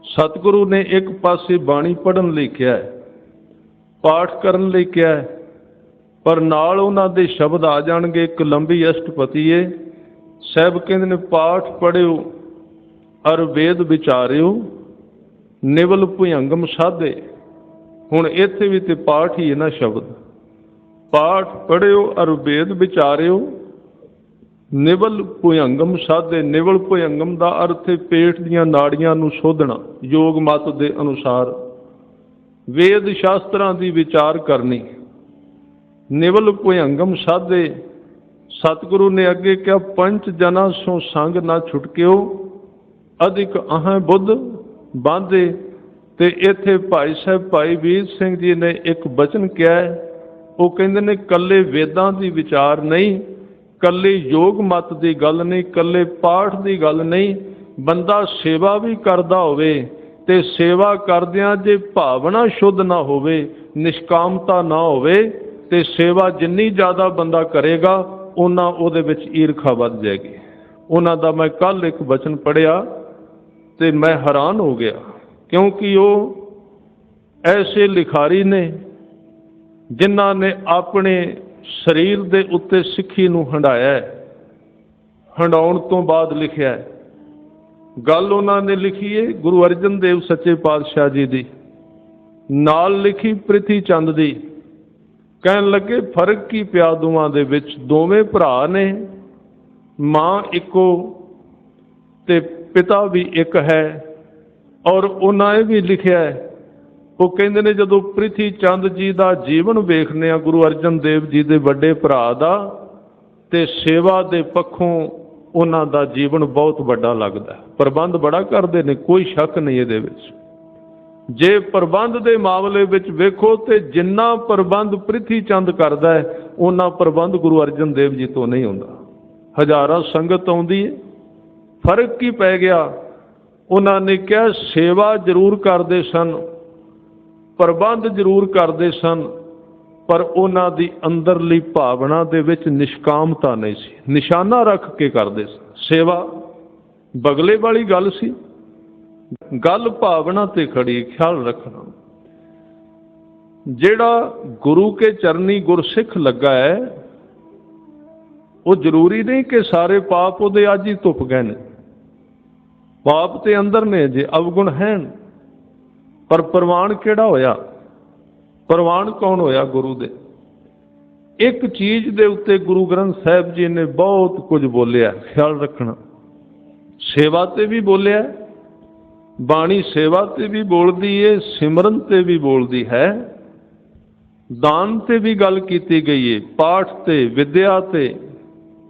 ਸਤਿਗੁਰੂ ਨੇ ਇੱਕ ਪਾਸੇ ਬਾਣੀ ਪੜਨ ਲਈ ਕਿਹਾ ਹੈ, ਪਾਠ ਕਰਨ ਲਈ ਕਿਹਾ ਹੈ, ਪਰ ਨਾਲ ਉਹਨਾਂ ਦੇ ਸ਼ਬਦ ਆ ਜਾਣਗੇ, ਇੱਕ ਲੰਬੀ ਅਸ਼ਟਪਤੀਏ ਸਾਹਿਬ ਕਹਿੰਦੇ ਨੇ, ਪਾਠ ਪੜਿਓ ਅਰ ਵੇਦ ਵਿਚਾਰਿਓ, ਨਿਵਲ ਭੁਯੰਗਮ ਸਾਧੇ। ਹੁਣ ਇੱਥੇ ਵੀ ਤੇ ਪਾਠ ਹੀ ਹੈ ਨਾ ਸ਼ਬਦ। ਪਾਠ ਪੜਿਓ ਅਰ ਵੇਦ ਵਿਚਾਰਿਓ ਨਿਵਲ ਭੁਯੰਗਮ ਸਾਧੇ, ਨਿਵਲ ਭੁਯੰਗਮ ਦਾ ਅਰਥ ਹੈ ਪੇਟ ਦੀਆਂ ਨਾੜੀਆਂ ਨੂੰ ਸੋਧਣਾ, ਯੋਗ ਮਤ ਦੇ ਅਨੁਸਾਰ। ਵੇਦ ਸ਼ਾਸਤਰਾਂ ਦੀ ਵਿਚਾਰ ਕਰਨੀ। ਨਿਵਲ ਭੁਯੰਗਮ ਸਾਧੇ, ਸਤਿਗੁਰੂ ਨੇ ਅੱਗੇ ਕਿਹਾ ਪੰਚ ਜਨਾਂ ਸੋ ਸੰਗ ਨਾ ਛੁਟਕਿਓ, ਅਧਿਕ ਅਹਾਂ ਬੁੱਧ ਬਾਂਧੇ। ਤੇ ਇੱਥੇ ਭਾਈ ਸਾਹਿਬ, ਭਾਈ ਵੀਰ ਸਿੰਘ ਜੀ ਨੇ ਇੱਕ ਬਚਨ ਕਿਹਾ ਉਹ ਕਹਿੰਦੇ ਨੇ ਕੱਲੇ ਵੇਦਾਂ ਦੀ ਵਿਚਾਰ ਨਹੀਂ ਕੱਲੇ ਯੋਗ ਮਤ ਦੀ ਗੱਲ ਨਹੀਂ, ਕੱਲੇ ਪਾਠ ਦੀ ਗੱਲ ਨਹੀਂ, ਬੰਦਾ ਸੇਵਾ ਵੀ ਕਰਦਾ ਹੋਵੇ ਤੇ ਸੇਵਾ ਕਰਦਿਆਂ ਜੇ ਭਾਵਨਾ ਸ਼ੁੱਧ ਨਾ ਹੋਵੇ, ਨਿਸ਼ਕਾਮਤਾ ਨਾ ਹੋਵੇ ਤੇ ਸੇਵਾ ਜਿੰਨੀ ਜ਼ਿਆਦਾ ਬੰਦਾ ਕਰੇਗਾ, ਉਹਨਾਂ ਉਹਦੇ ਵਿੱਚ ਈਰਖਾ ਵੱਧ ਜਾਏਗੀ। ਉਹਨਾਂ ਦਾ ਮੈਂ ਕੱਲ ਇੱਕ ਬਚਨ ਪੜਿਆ ਤੇ ਮੈਂ ਹੈਰਾਨ ਹੋ ਗਿਆ, ਕਿਉਂਕਿ ਉਹ ਐਸੇ ਲਿਖਾਰੀ ਨੇ ਜਿਨ੍ਹਾਂ ਨੇ ਆਪਣੇ ਸਰੀਰ ਦੇ ਉੱਤੇ ਸਿੱਖੀ ਨੂੰ ਹੰਡਾਇਆ ਹੈ। ਹੰਡਾਉਣ ਤੋਂ ਬਾਅਦ ਲਿਖਿਆ ਗੱਲ ਉਹਨਾਂ ਨੇ ਲਿਖੀ ਹੈ ਗੁਰੂ ਅਰਜਨ ਦੇਵ ਸੱਚੇ ਪਾਤਸ਼ਾਹ ਜੀ ਦੀ। ਨਾਲ ਲਿਖੀ ਪ੍ਰਿਥੀ ਚੰਦ ਦੀ। ਕਹਿਣ ਲੱਗੇ, ਫ਼ਰਕ ਕੀ ਪਿਆ ਦੋਵਾਂ ਦੇ ਵਿੱਚ? ਦੋਵੇਂ ਭਰਾ ਨੇ। ਮਾਂ ਇੱਕੋ ਤੇ ਪਿਤਾ ਵੀ ਇੱਕ ਹੈ। ਔਰ ਉਹਨਾਂ ਇਹ ਵੀ ਲਿਖਿਆ ਹੈ ਉਹ ਕਹਿੰਦੇ ਨੇ, ਜਦੋਂ ਪ੍ਰਿਥੀ ਚੰਦ ਜੀ ਦਾ ਜੀਵਨ ਵੇਖਨੇ ਆ ਗੁਰੂ ਅਰਜਨ ਦੇਵ ਜੀ ਦੇ ਵੱਡੇ ਭਰਾ ਦਾ ਤੇ ਸੇਵਾ ਦੇ ਪੱਖੋਂ ਉਹਨਾਂ ਦਾ ਜੀਵਨ ਬਹੁਤ ਵੱਡਾ ਲੱਗਦਾ ਪ੍ਰਬੰਧ ਬੜਾ ਕਰਦੇ ਨੇ, ਕੋਈ ਸ਼ੱਕ ਨਹੀਂ ਇਹਦੇ ਵਿੱਚ। ਜੇ ਪ੍ਰਬੰਧ ਦੇ ਮਾਮਲੇ ਵਿੱਚ ਵੇਖੋ, ਤੇ ਜਿੰਨਾ ਪ੍ਰਬੰਧ ਪ੍ਰਿਥੀ ਚੰਦ ਕਰਦਾ ਹੈ ਉਹਨਾਂ ਪ੍ਰਬੰਧ ਗੁਰੂ ਅਰਜਨ ਦੇਵ ਜੀ ਤੋਂ ਨਹੀਂ ਹੁੰਦਾ। ਹਜ਼ਾਰਾਂ ਸੰਗਤ ਆਉਂਦੀ ਹੈ, ਫ਼ਰਕ ਕੀ ਪੈ ਗਿਆ? ਉਹਨਾਂ ਨੇ ਕਿਹਾ, ਸੇਵਾ ਜ਼ਰੂਰ ਕਰਦੇ ਸਨ ਪ੍ਰਬੰਧ ਜ਼ਰੂਰ ਕਰਦੇ ਸਨ, ਪਰ ਉਹਨਾਂ ਦੀ ਅੰਦਰਲੀ ਭਾਵਨਾ ਦੇ ਵਿੱਚ ਨਿਸ਼ਕਾਮਤਾ ਨਹੀਂ ਸੀ। ਨਿਸ਼ਾਨਾ ਰੱਖ ਕੇ ਕਰਦੇ ਸਨ। ਸੇਵਾ ਬਗਲੇ ਵਾਲੀ ਗੱਲ ਸੀ। ਗੱਲ ਭਾਵਨਾ ਤੇ ਖੜੀ, ਖਿਆਲ ਰੱਖਣਾ। ਜਿਹੜਾ ਗੁਰੂ ਕੇ ਚਰਨੀ ਗੁਰਸਿੱਖ ਲੱਗਾ ਹੈ, ਉਹ ਜ਼ਰੂਰੀ ਨਹੀਂ ਕਿ ਸਾਰੇ ਪਾਪ ਉਹਦੇ ਅੱਜ ਹੀ ਧੁੱਪ ਗਏ ਨੇ। ਪਾਪ ਤੇ ਅੰਦਰ ਨੇ, ਜੇ ਅਵਗੁਣ ਹਨ ਪਰ ਪ੍ਰਵਾਨ ਕਿਹੜਾ ਹੋਇਆ? ਪ੍ਰਵਾਨ ਕੌਣ ਹੋਇਆ ਗੁਰੂ ਦੇ? ਇੱਕ ਚੀਜ਼ ਦੇ ਉੱਤੇ ਗੁਰੂ ਗ੍ਰੰਥ ਸਾਹਿਬ ਜੀ ਨੇ ਬਹੁਤ ਕੁਝ ਬੋਲਿਆ, ਖਿਆਲ ਰੱਖਣਾ। ਸੇਵਾ ਤੇ ਵੀ ਬੋਲਿਆ, ਬਾਣੀ ਸੇਵਾ ਤੇ ਵੀ ਬੋਲਦੀ ਏ, ਸਿਮਰਨ ਤੇ ਵੀ ਬੋਲਦੀ ਹੈ। ਦਾਨ ਤੇ ਵੀ ਗੱਲ ਕੀਤੀ ਗਈ ਏ, ਪਾਠ ਤੇ, ਵਿਦਿਆ ਤੇ,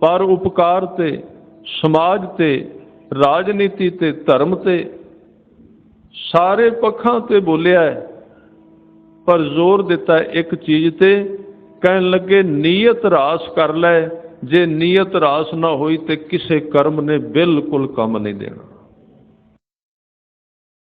ਪਰ ਉਪਕਾਰ ਤੇ, ਸਮਾਜ ਤੇ, ਰਾਜਨੀਤੀ ਤੇ, ਧਰਮ ਤੇ ਸਾਰੇ ਪੱਖਾਂ ਤੇ ਬੋਲਿਆ ਹੈ, ਪਰ ਜ਼ੋਰ ਦਿੱਤਾ ਇੱਕ ਚੀਜ਼ ਤੇ, ਕਹਿਣ ਲੱਗੇ, ਨੀਅਤ ਰਾਸ ਕਰ ਲੈ, ਜੇ ਨੀਅਤ ਰਾਸ ਨਾ ਹੋਈ ਤੇ ਕਿਸੇ ਕਰਮ ਨੇ ਬਿਲਕੁਲ ਕੰਮ ਨਹੀਂ ਦੇਣਾ।